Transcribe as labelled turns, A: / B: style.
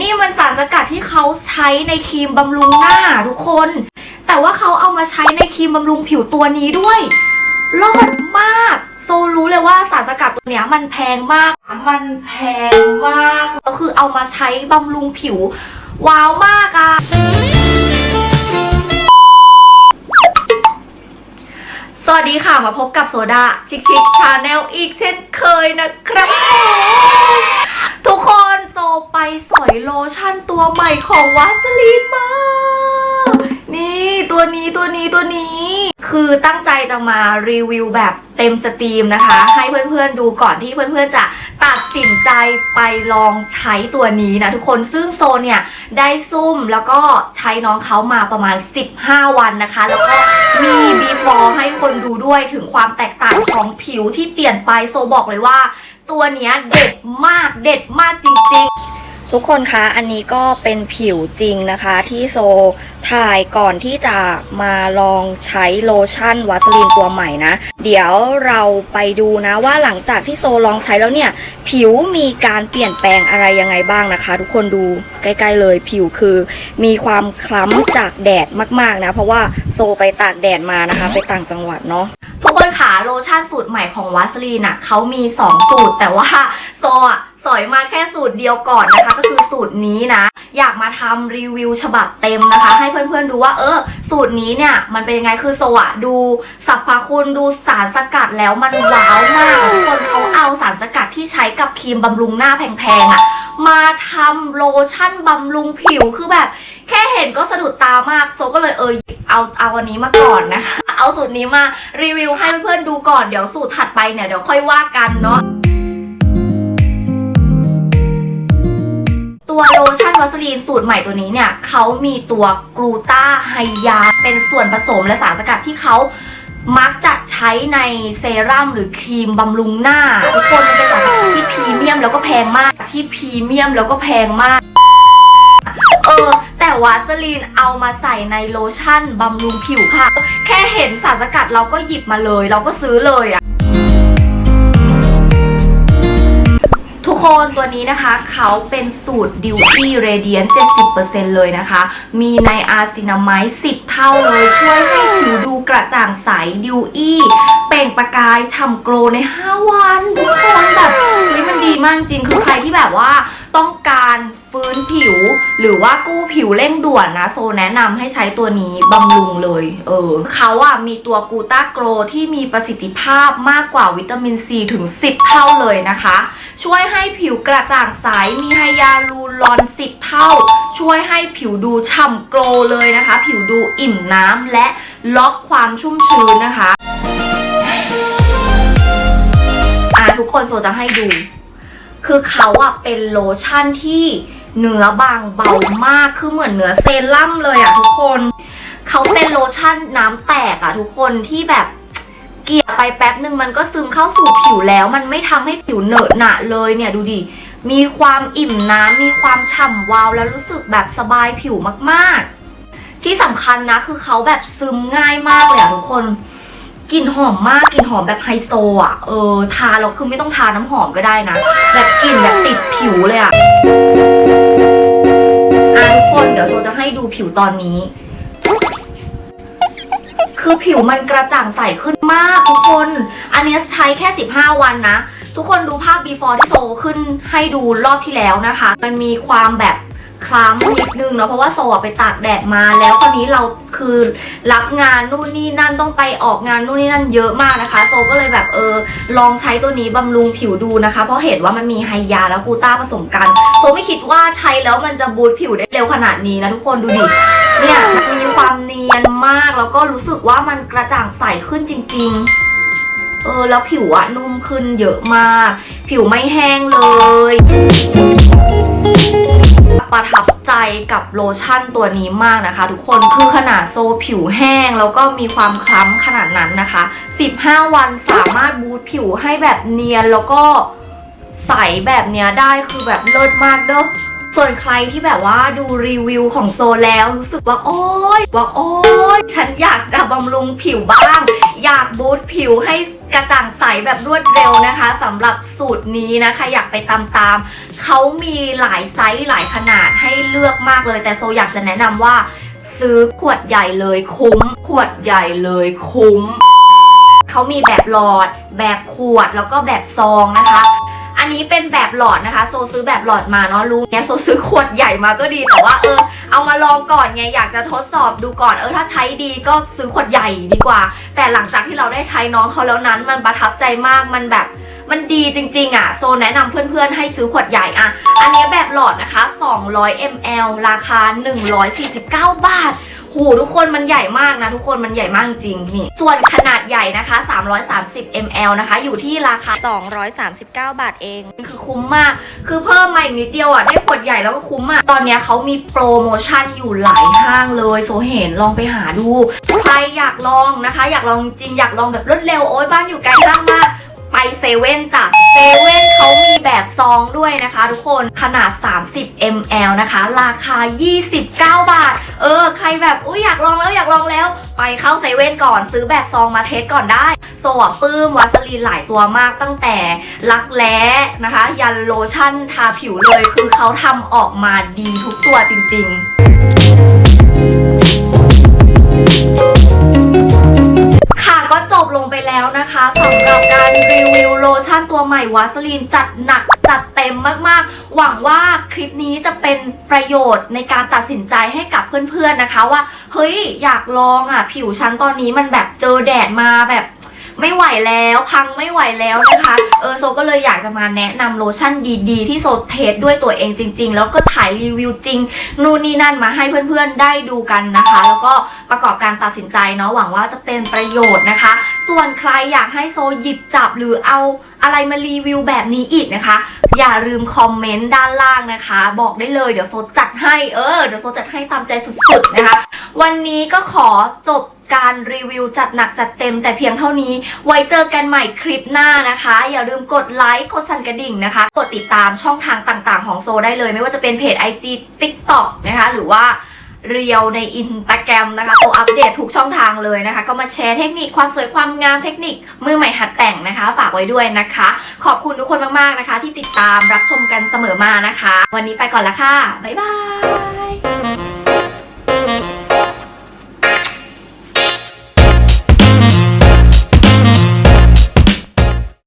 A: นี่มันสารสกัดที่เขาใช้ในครีมบำรุงหน้าทุกคน แต่ว่าเขาเอามาใช้ในครีมบำรุงผิวตัวนี้ด้วยรอดมาก โซรู้เลยว่าสารสกัดตัวเนี้ยมันแพงมาก มันแพงมากก็คือเอามาใช้บำรุงผิว ว้าวมากอะสวัสดีค่ะมาพบกับโซดาชิคชิคชาแนลอีกเช่นเคยนะครับผมทุกคนโซไปสอย โลชั่นตัวใหม่ของวาสลีนมา นี่ตัวนี้ตัวนี้ตัวนี้ คือตั้งใจจะมารีวิวแบบเต็มสตรีมนะคะ ให้เพื่อนๆดูก่อนที่เพื่อนๆจะตัดสินใจไปลองใช้ตัวนี้นะทุกคนซึ่งโซเนี่ยได้ซุ่มแล้วก็ใช้น้องเขามาประมาณ 15 วันนะคะ แล้วก็มี before ให้คนดูด้วยถึงความแตกต่างของผิวที่เปลี่ยนไปโซบอกเลยว่า ตัวเนี้ยเด็ดมากเด็ดมากจริงๆ ทุกคนคะ อันนี้ก็เป็นผิวจริงนะคะที่โซถ่ายก่อนที่จะมาลองใช้โลชั่นวัสลีนตัวใหม่นะ เดี๋ยวเราไปดูนะว่าหลังจากที่โซลองใช้แล้วเนี่ย ผิวมีการเปลี่ยนแปลงอะไรยังไงบ้างนะคะ ทุกคนดูใกล้ๆเลยผิวคือมีความคล้ำจากแดดมากๆนะ เพราะว่าโซไปตากแดดมานะคะ ไปต่างจังหวัดเนาะ คนขาโลชั่นสูตรใหม่ของวัสลีนอะเขามี 2 สูตร แต่ว่าโซอะสอยมาแค่สูตรเดียวก่อนนะคะ ก็คือสูตรนี้นะ อยากมาทำรีวิวฉบับเต็มนะคะ ให้เพื่อนๆดูว่าเออ สูตรนี้เนี่ย มันเป็นยังไงคือโซอะดูสรรพคุณดูสารสกัดแล้วมันว้าวมากทุกคนเขาเอาสารสกัดที่ใช้กับครีมบำรุงหน้าแพงๆอะมาทำโลชั่นบำรุงผิวคือแบบ แค่เห็นก็สะดุดตามาก โซก็เลยเออเอาเอาอันนี้มาก่อนนะคะ เอาสูตรนี้มารีวิวให้เพื่อนๆดูก่อนเดี๋ยวสูตรถัดไปเนี่ยเดี๋ยวค่อยว่ากันเนาะตัวโลชั่นวัสลีนสูตรใหม่ตัวนี้เนี่ยเขามีตัวกลูตาไฮยา เป็นส่วนผสมและสารสกัดที่เขามักจะใช้ในเซรั่มหรือครีมบำรุงหน้า ทุกคนมันเป็นสารสกัดที่พรีเมียมแล้วก็แพงมากที่พรีเมียมแล้วก็แพงมาก เออ แต่วาสลีนเอามาใส่ในโลชั่นบำรุงผิวค่ะ แค่เห็นสารสกัดเราก็หยิบมาเลย เราก็ซื้อเลยอะทุกคนตัวนี้นะคะเขาเป็นสูตร Duty Radiant 70%เลยนะคะ มีในอาซินามาย10 เท่าเลยช่วยให้ผิวดูกระจ่างใสดิวอี้เปล่งประกายฉ่ำโกลใน 5 วัน ทุกคนแบบเฮ้ยมันดีมากจริง คือใครที่แบบว่าต้องการ ฟื้นผิว หรือว่ากู้ผิวเร่งด่วนนะโซแนะนำให้ใช้ตัวนี้บำรุงเลย เออเขาอะมีตัวกูต้าโกรที่มีประสิทธิภาพมากกว่าวิตามินซีถึง 10 เท่าเลยนะคะ ช่วยให้ผิวกระจ่างใสมีไฮยาลูรอน 10 เท่า ช่วยให้ผิวดูฉ่ำโกลเลยนะคะ ผิวดูอิ่มน้ำและล็อกความชุ่มชื้นนะคะอ่าทุกคนโซจะให้ดูคือเขาอะเป็นโลชั่นที่ เนื้อบางเบามากคือเหมือนเนื้อเซรั่มเลยอะทุกคนเขาเป็นโลชั่นน้ำแตกอะทุกคนที่แบบเกลี่ยไปแป๊บหนึ่งมันก็ซึมเข้าสู่ผิวแล้ว มันไม่ทำให้ผิวเหนอะหนะเลยเนี่ยดูดิมีความอิ่มน้ำมีความฉ่ำวาวแล้วรู้สึกแบบสบายผิวมากๆ ที่สำคัญนะคือเขาแบบซึมง่ายมากเลยอะทุกคนกลิ่นหอมมากกลิ่นหอมแบบไฮโซอะ เออ ทาแล้วคือไม่ต้องทาน้ำหอมก็ได้นะ แบบกลิ่นแบบติดผิวเลยอะ คนเดี๋ยวโซจะให้ดูผิวตอนนี้ คือผิวมันกระจ่างใสขึ้นมากทุกคน อันนี้ใช้แค่ 15 วันนะ ทุกคนดูภาพ before ที่โซขึ้นให้ดูรอบที่แล้วนะคะ มันมีความแบบคล้ำนิดนึงเนาะเพราะว่าโซไปตากแดดมาแล้วคราวนี้เรา คือรับงานนู่นนี่นั่นต้องไปออกงานนู่นนี่นั่นเยอะมากนะคะโซก็เลยแบบเออลองใช้ตัวนี้บำรุงผิวดูนะคะ เพราะเห็นว่ามันมีไฮยาและกูต้าผสมกันโซไม่คิดว่าใช้แล้วมันจะบูตผิวได้เร็วขนาดนี้นะทุกคนดูดิเนี่ยมีความเนียนมากแล้วก็รู้สึกว่ามันกระจ่างใสขึ้นจริง ๆ เออแล้วผิวอะนุ่มขึ้นเยอะมาก ผิวไม่แห้งเลย ประทับใจกับโลชั่นตัวนี้มากนะคะ ทุกคนคือขนาดโซผิวแห้ง แล้วก็มีความคล้ำขนาดนั้นนะคะ 15 วันสามารถบูตผิวให้แบบเนียนแล้วก็ใสแบบเนี้ยได้คือแบบเลิศมากเด้อส่วนใครที่แบบว่าดูรีวิวของโซแล้วรู้สึกว่าโอ๊ยว่าโอ๊ยฉันอยากจะบำรุงผิวบ้าง อยากบูตผิวให้ กระจ่างใสแบบรวดเร็วนะคะสำหรับสูตรนี้นะคะ อยากไปตามตามๆเขามีหลายไซส์หลายขนาดให้เลือกมากเลย แต่โซอยากจะแนะนำว่า ซื้อขวดใหญ่เลยคุ้ม ขวดใหญ่เลยคุ้มเขามีแบบหลอด แบบขวดแล้วก็แบบซองนะคะอันนี้เป็นแบบหลอดนะคะ โซซื้อแบบหลอดมาเนาะรู้เนี่ยโซซื้อขวดใหญ่มาก็ดีแต่ว่าเออ เอามาลองก่อนไงอยากจะทดสอบดูก่อนเออถ้าใช้ดีก็ซื้อขวดใหญ่ดีกว่า แต่หลังจากที่เราได้ใช้น้องเขาแล้วนั้น มันประทับใจมากมันแบบมันดีจริง ๆ อะ โซแนะนำเพื่อนๆ ให้ซื้อขวดใหญ่อะ อันนี้แบบหลอดนะคะ 200 ml ราคา 149 บาท หทุกคนมันใหญ่มากนะทุกคนมันใหญ่มากจริงนี่ ส่วนขนาดใหญ่นะคะ 330 ml นะคะ อยู่ที่ราคา 239 บาทเอง คือคุ้มมาก คือเพิ่มมาอีกนิดเดียวอะ ได้ขวดใหญ่แล้วก็คุ้มอะ ตอนเนี้ยเขามีโปรโมชั่นอยู่หลายห้างเลย โซเห็นลองไปหาดู ใครอยากลองนะคะ อยากลองจริงอยากลองแบบรวดเร็วโอ๊ยบ้านอยู่ไกลห้างมาก ไปเซเว่นจ้ะเซเว่นเขามีแบบซองด้วยนะคะ ทุกคนขนาด 30 ml นะคะ ราคา 29 บาท เออ ใครแบบอุ้ยอยากลองแล้วอยากลองแล้ว ไปเข้าเซเว่นก่อนซื้อแบบซองมาเทสก่อนได้ โซอะปลื้มวัสลีนหลายตัวมากตั้งแต่ลักแร้นะคะ ยันโลชั่นทาผิวเลยคือเขาทำออกมาดีทุกตัวจริงๆค่ะ ก็จบลงไปแล้วนะคะสำหรับการรีวิวโลชั่นตัวใหม่วาสลีนจัดหนักจัดเต็มมากๆ หวังว่าคลิปนี้จะเป็นประโยชน์ในการตัดสินใจให้กับเพื่อนๆนะคะว่า เฮ้ย อยากลองอะ ผิวฉันตอนนี้มันแบบเจอแดดมาแบบ ไม่ไหวแล้วพังไม่ไหวแล้วนะคะ เออโซก็เลยอยากจะมาแนะนำโลชั่นดีๆ ที่โซเทสด้วยตัวเองจริง ๆ แล้วก็ถ่ายรีวิวจริงนู่นนี่นั่นมาให้เพื่อนๆได้ดูกันนะคะ แล้วก็ประกอบการตัดสินใจเนาะหวังว่าจะเป็นประโยชน์นะคะ ส่วนใครอยากให้โซหยิบจับหรือเอาอะไรมารีวิวแบบนี้อีกนะคะ อย่าลืมคอมเมนต์ด้านล่างนะคะ บอกได้เลยเดี๋ยวโซจัดให้เออเดี๋ยวโซจัดให้ตามใจสุดๆนะคะ วันนี้ก็ขอจบ การรีวิวจัดหนักจัดเต็มแต่เพียงเท่านี้ ไว้เจอกันใหม่คลิปหน้านะคะ อย่าลืมกดไลค์กดสั่นกระดิ่งนะคะ กดติดตามช่องทางต่างๆ ของโซได้เลย ไม่ว่าจะเป็นเพจ IG TikTok นะคะ หรือว่าเรียวในอินตาแกรมนะคะโซอัปเดตทุกช่องทางเลยนะคะ ก็มาแชร์เทคนิคความสวยความงามเทคนิคมือใหม่หัดแต่งนะคะ ฝากไว้ด้วยนะคะ ขอบคุณทุกคนมากๆนะคะ ที่ติดตามรับชมกันเสมอมานะคะ วันนี้ไปก่อนละค่ะบ๊ายบาย